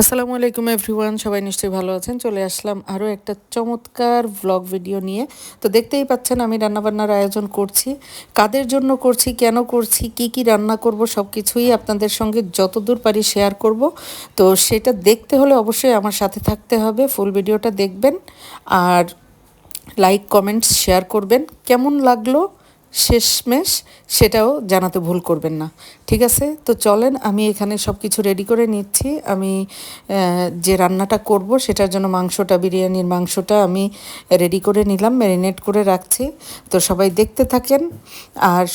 আসসালামু আলাইকুম এভরিওয়ান, সবাই নিশ্চয়ই ভালো আছেন। চলে আসলাম আরও একটা চমৎকার ভ্লগ ভিডিও নিয়ে। তো দেখতেই পাচ্ছেন, আমি রান্নাবান্নার আয়োজন করছি। কাদের জন্য করছি, কেন করছি, কি কি রান্না করব সব কিছুই আপনাদের সঙ্গে যতদূর পারি শেয়ার করব। তো সেটা দেখতে হলে অবশ্যই আমার সাথে থাকতে হবে ফুল ভিডিওটা দেখবেন। আর লাইক কমেন্টস শেয়ার করবেন। কেমন লাগল? শেষমেশ সেটাও জানাতে ভুল করবেন না। ঠিক আছে? তো চলেন, আমি এখানে সব কিছু রেডি করে নিচ্ছি। আমি যে রান্নাটা করব সেটার জন্য মাংসটা, বিরিয়ানির মাংসটা আমি রেডি করে নিলাম ম্যারিনেট করে রাখছি। তো সবাই দেখতে থাকেন। আর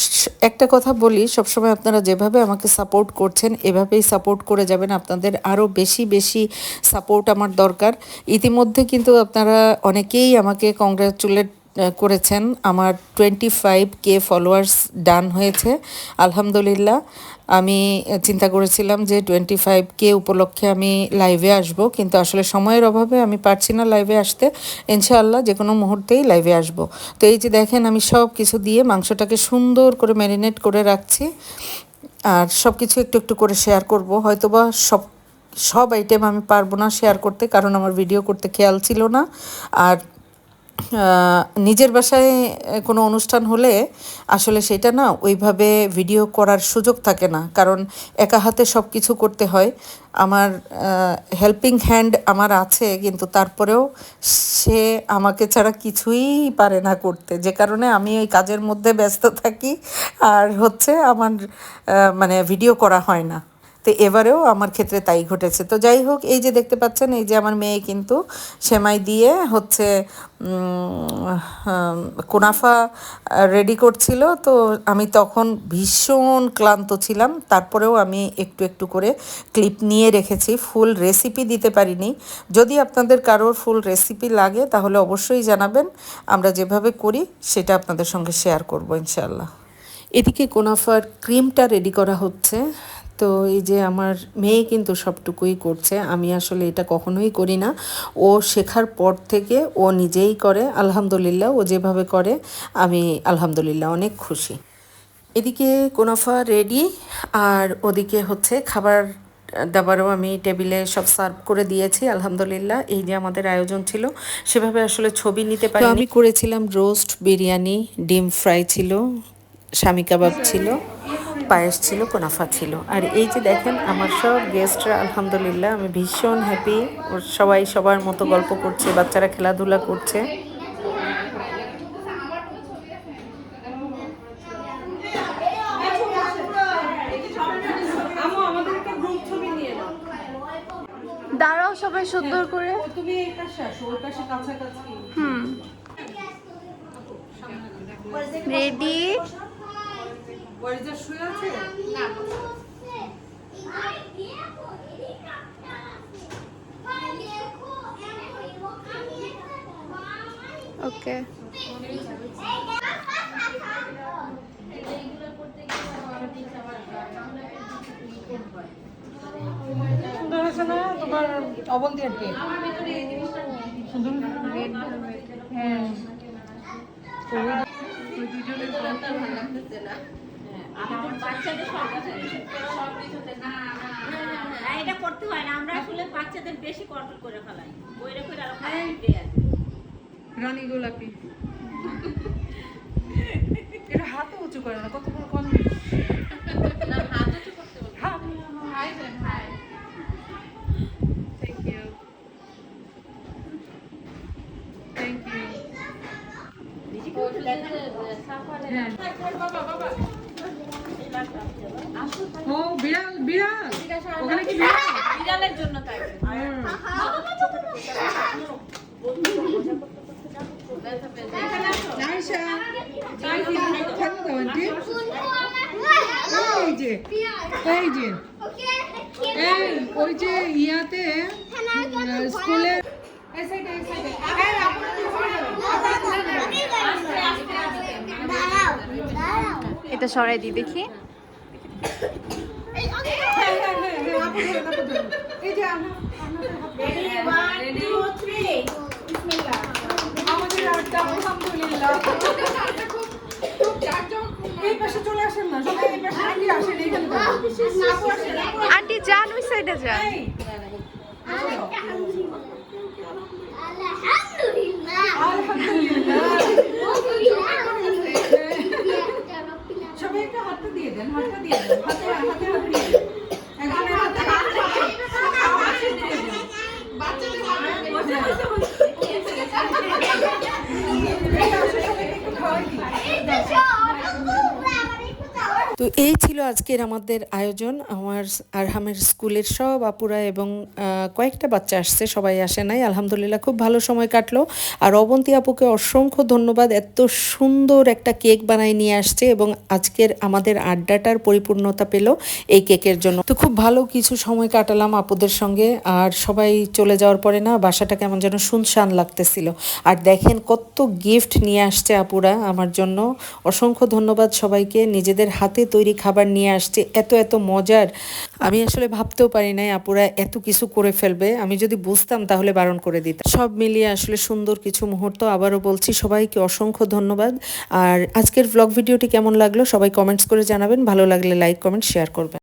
একটা কথা বলি, সবসময় আপনারা যেভাবে আমাকে সাপোর্ট করছেন, এভাবেই সাপোর্ট করে যাবেন। আপনাদের আরও বেশি বেশি সাপোর্ট আমার দরকার। ইতিমধ্যে কিন্তু আপনারা অনেকেই আমাকে কংগ্রাচুলেট করেছেন। আমার twenty five K followers done হয়েছে, আলহামদুলিল্লাহ। আমি চিন্তা করেছিলাম যে টোয়েন্টি ফাইভ কে উপলক্ষে আমি লাইভে আসব, কিন্তু আসলে সময়ের অভাবে আমি পারছি না লাইভে আসতে। ইনশাআল্লাহ যে কোনো মুহূর্তেই লাইভে আসব। তো এই যে দেখেন, আমি সব কিছু দিয়ে মাংসটাকে সুন্দর করে ম্যারিনেট করে রাখছি। আর সব কিছু একটু একটু করে শেয়ার করব। হয়তোবা সব সব আইটেম আমি পারব না শেয়ার করতে, কারণ আমার ভিডিও করতে খেয়াল ছিল না। আর নিজের বাসায় কোনো অনুষ্ঠান হলে আসলে সেটা না ওইভাবে ভিডিও করার সুযোগ থাকে না। কারণ একা হাতে সব কিছু করতে হয়। আমার হেল্পিং হ্যান্ড আমার আছে, কিন্তু তারপরেও সে আমাকে ছাড়া কিছুই পারে না করতে। যে কারণে আমি ওই কাজের মধ্যে ব্যস্ত থাকি। আর হচ্ছে আমার মানে ভিডিও করা হয় না। তো এবারেও আমার ক্ষেত্রে তাই ঘটেছে। তো যাই হোক, এই যে দেখতে পাচ্ছেন, এই যে আমার মেয়ে কিন্তু সেমাই দিয়ে হচ্ছে কোনাফা রেডি করছিল। তো আমি তখন ভীষণ ক্লান্ত ছিলাম। তারপরেও আমি একটু একটু করে ক্লিপ নিয়ে রেখেছি। ফুল রেসিপি দিতে পারিনি। যদি আপনাদের কারোর ফুল রেসিপি লাগে, তাহলে অবশ্যই জানাবেন। আমরা যেভাবে করি, সেটা আপনাদের সঙ্গে শেয়ার করব ইনশাল্লাহ এদিকে কোনাফার ক্রিমটা রেডি করা হচ্ছে। তো এই যে আমার মেয়ে কিন্তু সবটুকুই করছে আমি আসলে এটা কখনোই করি না। ও শেখার পর থেকে ও নিজেই করে আলহামদুলিল্লাহ ও যেভাবে করে আমি আলহামদুলিল্লাহ অনেক খুশি। এদিকে কোনাফা রেডি আর ওদিকে হচ্ছে খাবার দাবারও আমি টেবিলে সব সার্ভ করে দিয়েছি আলহামদুলিল্লাহ। এই যে আমাদের আয়োজন ছিল সেভাবে আসলে ছবি নিতে পারি আমি করেছিলাম রোস্ট বিরিয়ানি ডিম ফ্রাই ছিল স্বামী কাবাব ছিল। পায়েস ছিল কোনাফা ছিল। আর এই যে দেখেন আমার সব গেস্টরা আলহামদুলিল্লাহ আমি ভীষণ হ্যাপি ওর সবাই সবার মতো গল্প করছে বাচ্চারা খেলাধুলা করছে। দাঁড়াও সবাই সুন্দর করে। তুমি এই পাশে আসো ওই পাশে কাছাকাছি। হুম। রেডি ওয়ারিজা শুয়ে আছে? ওকে সুন্দর আছে না তোমার অবন্তি আর কি? সুন্দর হ্যাঁ। না, এটা করতে হয় না। আমরা আসলে বাচ্চাদের বেশি কন্ট্রোল করে ফেলাই। বইরে করে আরও আসি। রানী গোলাপি। এটা হাতে উঁচু করে না কত বড় কম না, হাত উঁচু করতে বলব। Hi hi. Thank you thank you হ্যাঁ। বাবা বাবা। ও বিড়াল বিড়াল। ওখানে কি বিড়াল? বিড়ালের জন্য তাই। ওই যে ইয়াতে স্কুলে এটা সরাই দিই দেখি। আন্টি যান ওই সাইডে যান এই ছিল আজকের আমাদের আয়োজন। আমার আরহামের স্কুলের সব আপুরা এবং কয়েকটা বাচ্চা আসছে, সবাই আসে নাই। আলহামদুলিল্লাহ খুব ভালো সময় কাটলো। আর অবন্তী আপুকে অসংখ্য ধন্যবাদ। এত সুন্দর একটা কেক বানাই নিয়ে আসছে এবং আজকের আমাদের আড্ডাটার পরিপূর্ণতা পেল এই কেকের জন্য। তো খুব ভালো কিছু সময় কাটালাম আপুদের সঙ্গে। আর সবাই চলে যাওয়ার পরে না, বাসাটা কেমন যেন শুনশান লাগতেছিল। আর দেখেন কত গিফট নিয়ে আসছে আপুরা আমার জন্য। অসংখ্য ধন্যবাদ সবাইকে। নিজেদের হাতে তৈরি খাবার নিয়ে আসছে, এত এত মজার। আমি আসলে ভাবতেও পারি নাই, আপুরা এত কিছু করে ফেলবে। আমি যদি বুঝতাম তাহলে বারণ করে দিতাম। সব মিলিয়ে আসলে সুন্দর কিছু মুহূর্ত। আবারও বলছি, সবাইকে অসংখ্য ধন্যবাদ। আর আজকের ব্লগ ভিডিওটি কেমন লাগল, সবাই কমেন্টস করে জানাবেন। ভালো লাগলে লাইক কমেন্ট শেয়ার করবেন।